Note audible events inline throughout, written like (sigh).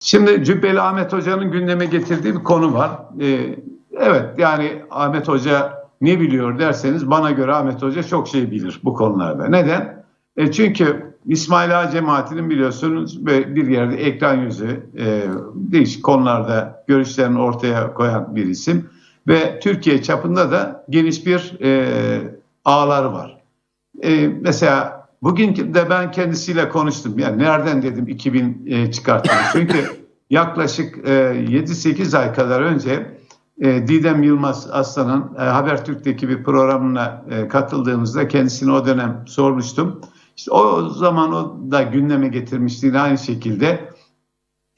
Şimdi Cübbeli Ahmet Hoca'nın gündeme getirdiği bir konu var. Ee, evet yani Ahmet Hoca ne biliyor derseniz bana göre Ahmet Hoca çok şey bilir bu konularda. Neden? E çünkü İsmail Ağa cemaatinin biliyorsunuz bir yerde ekran yüzü e, değişik konularda görüşlerini ortaya koyan bir isim. Ve Türkiye çapında da geniş bir e, ağları var. E, mesela bugün de ben kendisiyle konuştum. Yani nereden dedim 2000 e, çıkarttım. (laughs) Çünkü yaklaşık e, 7-8 ay kadar önce e, Didem Yılmaz Aslan'ın e, Habertürk'teki bir programına e, katıldığımızda kendisine o dönem sormuştum. İşte o zaman o da gündeme getirmişti yine aynı şekilde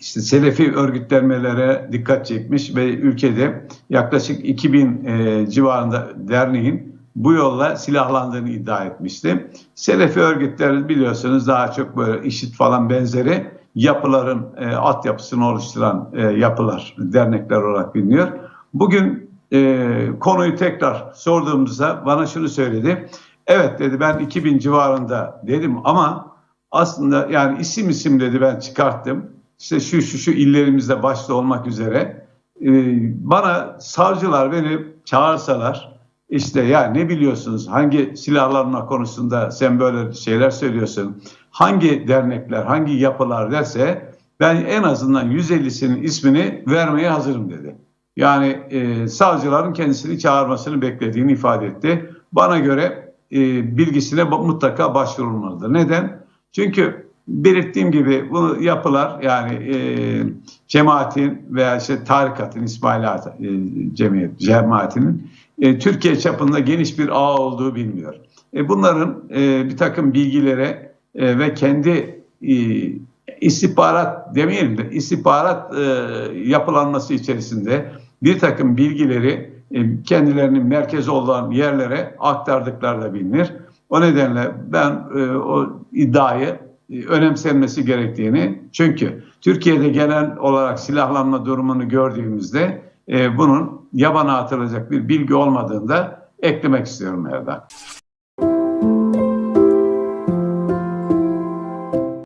işte Selefi örgütlenmelere dikkat çekmiş ve ülkede yaklaşık 2000 e, civarında derneğin bu yolla silahlandığını iddia etmişti. Selefi örgütler biliyorsunuz daha çok böyle işit falan benzeri yapıların e, altyapısını oluşturan e, yapılar, dernekler olarak biliniyor. Bugün e, konuyu tekrar sorduğumuzda bana şunu söyledi. Evet dedi ben 2000 civarında dedim ama aslında yani isim isim dedi ben çıkarttım. İşte şu şu şu illerimizde başta olmak üzere e, bana savcılar beni çağırsalar işte ya ne biliyorsunuz hangi silahlanma konusunda sen böyle şeyler söylüyorsun hangi dernekler hangi yapılar derse ben en azından 150'sinin ismini vermeye hazırım dedi. Yani e, savcıların kendisini çağırmasını beklediğini ifade etti. Bana göre e, bilgisine mutlaka başvurulmalıdır. Neden? Çünkü belirttiğim gibi bu yapılar yani e, cemaatin veya işte tarikatın İsmail e, cemiyet, cemaatinin e, Türkiye çapında geniş bir ağ olduğu bilmiyor. E, bunların e, bir takım bilgilere e, ve kendi e, istihbarat demeyelim de istihbarat e, yapılanması içerisinde bir takım bilgileri e, kendilerinin merkezi olan yerlere aktardıkları da bilinir. O nedenle ben e, o iddiayı e, önemsenmesi gerektiğini çünkü Türkiye'de genel olarak silahlanma durumunu gördüğümüzde e, bunun yabana atılacak bir bilgi olmadığını da eklemek istiyorum Erdoğan.